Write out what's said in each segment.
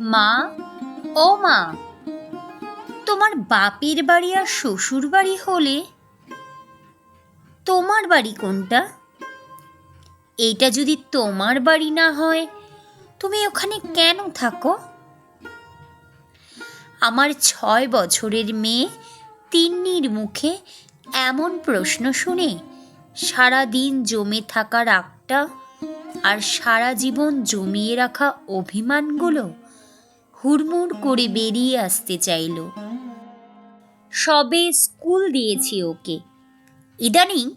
মা ও মা, তোমার বাপের বাড়ি আর শ্বশুর বাড়ি হলে তোমার বাড়ি কোনটা? এইটা যদি তোমার বাড়ি না হয়, তুমি ওখানে কেন থাকো? আমার ছয় বছরের মেয়ে তিন্নির মুখে এমন প্রশ্ন শুনে সারা দিন জমে থাকা রাগটা আর সারা জীবন জমিয়ে রাখা অভিমানগুলো হুড়মুড় করে বেরিয়ে আসতে চাইল। সবে স্কুল দিয়েছি ওকে। ইদানিং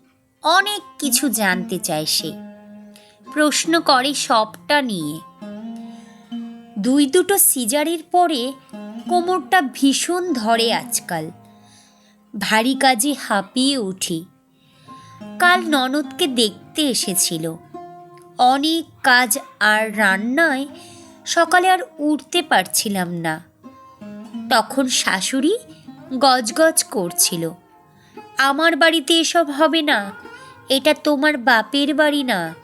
অনেক কিছু জানতে চায় সে। প্রশ্ন করে সবটা নিয়ে। দুই দুটো সিজারের পরে কোমরটা ভীষণ ধরে আজকাল। ভারী কাজে হাঁপিয়ে উঠি। কাল ননদকে দেখতে এসেছিল। অনেক কাজ আর রান্নায় সকালে আর উঠতে পারছিলাম না। তখন শাশুড়ি গজগজ করছিল, আমার বাড়িতে এসব হবে না, এটা তোমার বাপের বাড়ি না,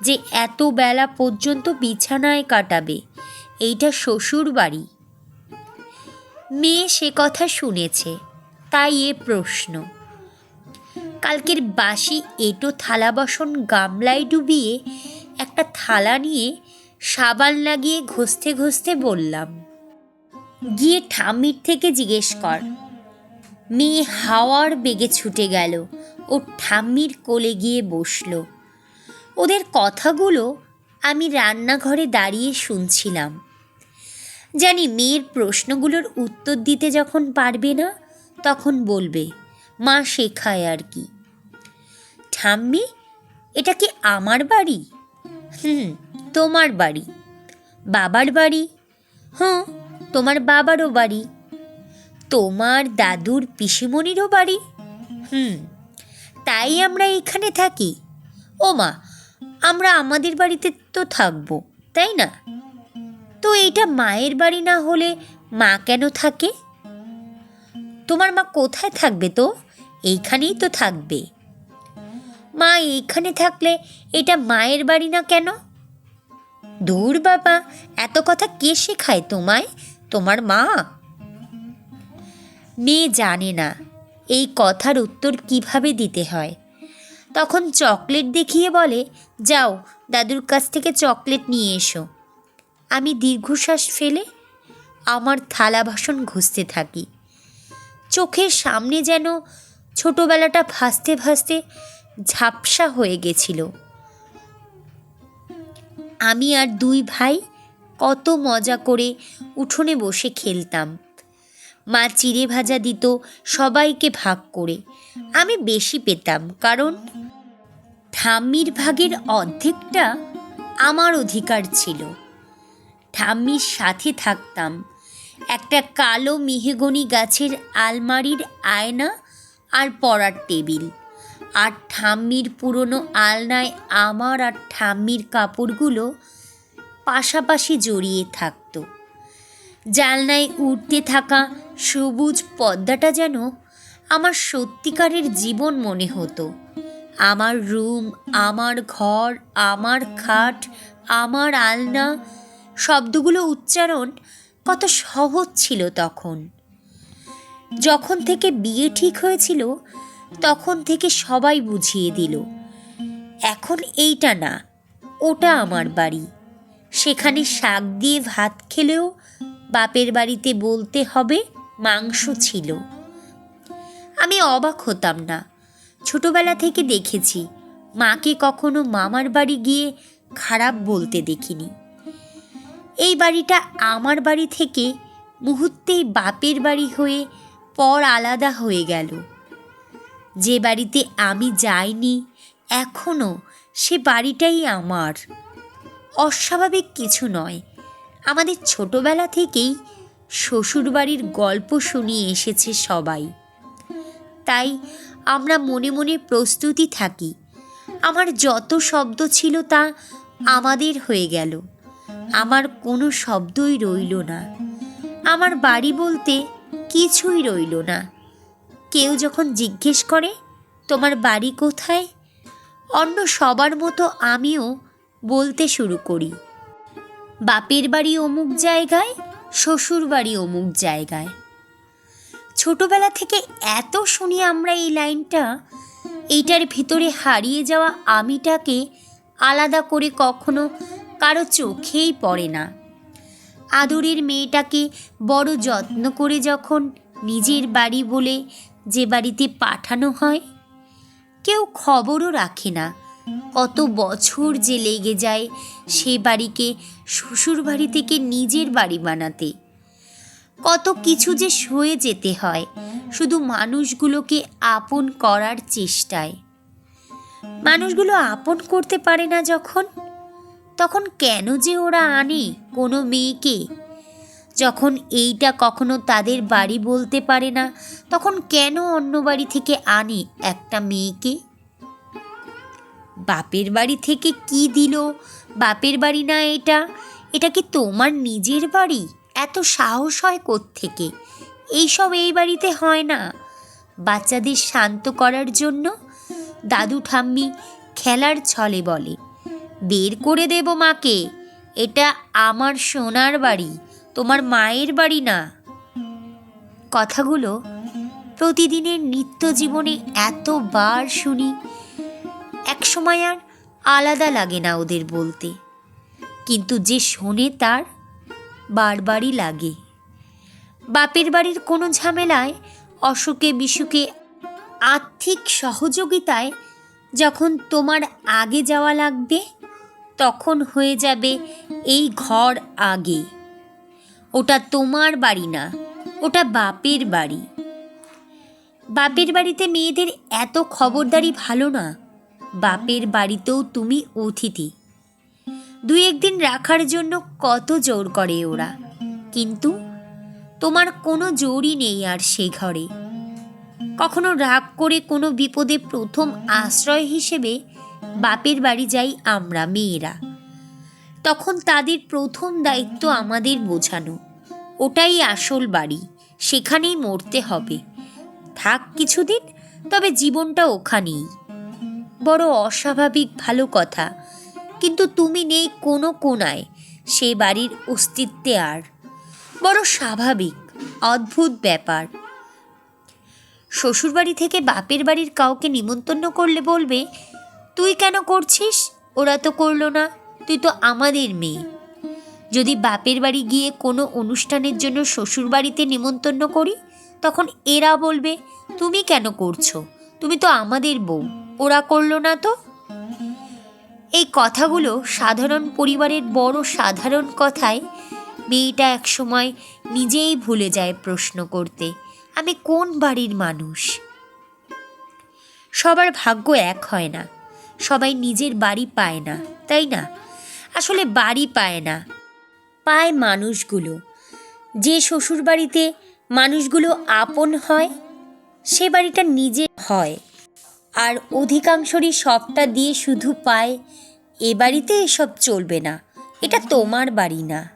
যে এত বেলা পর্যন্ত বিছানায় কাটাবে, এইটা শ্বশুর বাড়ি। মেয়ে সে কথা শুনেছে, তাই এ প্রশ্ন। কালকের বাসি এটো থালা বাসন গামলায় ডুবিয়ে একটা থালা নিয়ে সাবান লাগিয়ে ঘষতে ঘষতে বললাম, গিয়ে ঠাম্মির থেকে জিজ্ঞেস কর। মেয়ে হাওয়ার বেগে ছুটে গেল ও ঠাম্মির কোলে গিয়ে বসল। ওদের কথাগুলো আমি রান্নাঘরে দাঁড়িয়ে শুনছিলাম। জানি মেয়ের প্রশ্নগুলোর উত্তর দিতে যখন পারবে না, তখন বলবে, মা শেখায় আর কি। ঠাম্মি, এটা কি আমার বাড়ি? হুম তোমার বাড়ি। বাবার বাড়ি? হুঁ তোমার বাবারও বাড়ি। তোমার দাদুর পিসিমণিরও বাড়ি? হুম, তাই আমরা এখানে থাকি। ও মা আমরা আমাদের বাড়িতে তো থাকব, তাই না? তো এইটা মায়ের বাড়ি না হলে মা কেন থাকে? তোমার মা কোথায় থাকবে তো? এইখানেই তো থাকবে। মা এইখানে থাকলে এটা মায়ের বাড়ি না কেন? দূর বাবা, এত কথা কে শেখায় তোমায়? তোমার মা? মেয়ে জানে না এই কথার উত্তর কীভাবে দিতে হয়। তখন চকলেট দেখিয়ে বলে, যাও, দাদুর কাছ থেকে চকলেট নিয়ে এসো। আমি দীর্ঘশ্বাস ফেলে আমার থালা বাসন ঘষতে থাকি। চোখের সামনে যেন ছোটোবেলাটা ভাসতে ভাসতে ঝাপসা হয়ে গেছিল। আমি আর দুই ভাই কত মজা করে উঠোনে বসে খেলতাম। মা চিড়ে ভাজা দিত সবাইকে ভাগ করে। আমি বেশি পেতাম কারণ ঠাম্মির ভাগের অর্ধেকটা আমার অধিকার ছিল। ঠাম্মির সাথে থাকতাম। একটা কালো মেহেগনি গাছের আলমারির আয়না আর পড়ার টেবিল। আর ঠাম্মির পুরনো আলনায় আমার আর ঠাম্মির কাপড়গুলো পাশাপাশি জড়িয়ে থাকত। জালনায় উঠতে থাকা সবুজ পর্দাটা যেন আমার সত্যিকারের জীবন মনে হতো। আমার রুম, আমার ঘর, আমার খাট, আমার আলনা, শব্দগুলো উচ্চারণ কত সহজ ছিল তখন। যখন থেকে বিয়ে ঠিক হয়েছিল তখন থেকে সবাই বুঝিয়ে দিল, এখন এইটা না, ওটা আমার বাড়ি। সেখানে শাক দিয়ে ভাত খেলেও বাপের বাড়িতে বলতে হবে মাংস ছিল। আমি অবাক হতাম না। ছোটবেলা থেকে দেখেছি, মাকে কখনো মামার বাড়ি গিয়ে খারাপ বলতে দেখিনি। এই বাড়িটা আমার বাড়ি থেকে মুহূর্তেই বাপের বাড়ি হয়ে পর আলাদা হয়ে গেল। যে বাড়িতে আমি যাইনি এখনও সে বাড়িটাই আমার। অস্বাভাবিক কিছু নয়। আমাদের ছোটবেলা থেকেই শ্বশুরবাড়ির গল্প শুনিয়ে এসেছে সবাই। তাই আমরা মনে মনে প্রস্তুতি থাকি। আমার যত শব্দ ছিল তা আমাদের হয়ে গেল। আমার কোনো শব্দই রইল না। আমার বাড়ি বলতে কিছুই রইল না। কেউ যখন জিজ্ঞেস করে, তোমার বাড়ি কোথায়? অন্য সবার মতো আমিও বলতে শুরু করি। বাপের বাড়ি অমুক জায়গায়, শ্বশুর বাড়ি অমুক জায়গায়। ছোটবেলা থেকে এত শুনি আমরা এই লাইনটা, এইটার ভিতরে হারিয়ে যাওয়া আমিটাকে আলাদা করে কখনো কারও চোখেই পড়ে না। আদরের মেয়েটাকে বড় যত্ন করে যখন নিজের বাড়ি বলে যে বাড়িতে পাঠানো হয়, কেউ খবরও রাখে না। কত বছর যে লেগে যায় সে বাড়িকে, শ্বশুর বাড়ি থেকে নিজের বাড়ি বানাতে। কত কিছু যে সয়ে যেতে হয়, শুধু মানুষগুলোকে আপন করার চেষ্টায়। মানুষগুলো আপন করতে পারে না যখন, তখন কেন যে ওরা আনে কোনো মেয়েকে? যখন এইটা কখনো তাদের বাড়ি বলতে পারে না, তখন কেন অন্য বাড়ি থেকে আনে একটা মেয়েকে? বাপের বাড়ি থেকে কি দিল? বাপের বাড়ি না এটা? এটা কি তোমার নিজের বাড়ি? এত সাহস হয় থেকে এইসব এই বাড়িতে হয় না। বাচ্চাদের শান্ত করার জন্য দাদু ঠাম্মি খেলার ছলে বলে, বের করে দেব মাকে, এটা আমার সোনার বাড়ি। তোমার মায়ের বাড়ি না। কথাগুলো প্রতিদিনের নিত্য জীবনে এতবার শুনি এক সময় আর আলাদা লাগে না ওদের বলতে। কিন্তু যে শোনে তার, বারবারই লাগে। বাপের বাড়ির কোনো ঝামেলায়, অসুখে বিসুখে, আর্থিক সহযোগিতায় যখন তোমার আগে যাওয়া লাগবে, তখন হয়ে যাবে এই ঘর আগে। ওটা তোমার বাড়ি না, ওটা বাপের বাড়ি। বাপের বাড়িতে মেয়েদের এত খবরদারি ভালো না, বাপের বাড়িতেও তুমি অতিথি। দুই একদিন রাখার জন্য কত জোর করে ওরা, কিন্তু তোমার কোনো জোরই নেই আর সে ঘরে। কখনো রাগ করে কোনো বিপদে প্রথম আশ্রয় হিসেবে বাপের বাড়ি যাই আমরা মেয়েরা। তখন তাদের প্রথম দায়িত্ব আমাদের বোঝানো। ওটাই আসল বাড়ি, সেখানেই মরতে হবে। থাক কিছুদিন, তবে জীবনটা ওখানেই। বড় অস্বাভাবিক ভালো কথা, কিন্তু তুমি নেই কোনো কোনায় সে বাড়ির অস্তিত্বে আর। বড় স্বাভাবিক, অদ্ভুত ব্যাপার। শ্বশুরবাড়ি থেকে বাপের বাড়ির কাউকে নিমন্তন্ন করলে বলবে, তুই কেন করছিস? ওরা তো করল না। তুই তো আমাদের মেয়ে। যদি বাপের বাড়ি গিয়ে কোনো অনুষ্ঠানের জন্য শ্বশুর বাড়িতে নিমন্তন্ন করি, তখন এরা বলবে, তুমি কেন করছ? তুমি তো আমাদের বউ। ওরা করল না তো? এই কথাগুলো সাধারণ পরিবারের বড় সাধারণ কথায় মেয়েটা একসময় নিজেই ভুলে যায় প্রশ্ন করতে, আমি কোন বাড়ির মানুষ? সবার ভাগ্য এক হয় না। সবাই নিজের বাড়ি পায় না, তাই না? আসলে বাড়ি পায় না। পায় মানুষগুলো। যে শ্বশুর বাড়িতে মানুষগুলো আপন হয়, সে বাড়িটা নিজে হয়। আর অধিকাংশরই সবটা দিয়ে শুধু পায়, এ বাড়িতে এসব চলবে না। এটা তোমার বাড়ি না।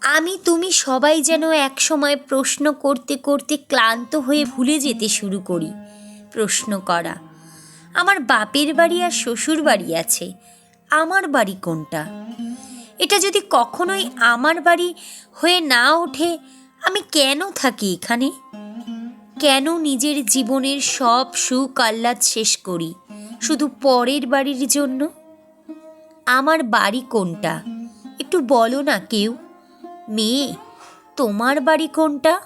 আমি তুমি সবাই যেন এক সময় প্রশ্ন করতে করতে ক্লান্ত হয়ে ভুলে যেতে শুরু করি প্রশ্ন করা। আমার বাপের বাড়ি আর শ্বশুর বাড়ি আছে। আমার বাড়ি কোনটা? এটা যদি কখনোই আমার বাড়ি হয়ে না ওঠে, আমি কেন থাকি এখানে? কেন নিজের জীবনের সব সুখ আহ্লাদ শেষ করি, শুধু পরের বাড়ির জন্য? আমার বাড়ি কোনটা? একটু বলো না কেউ। মেয়ে, তোমার বাড়ি কোনটা?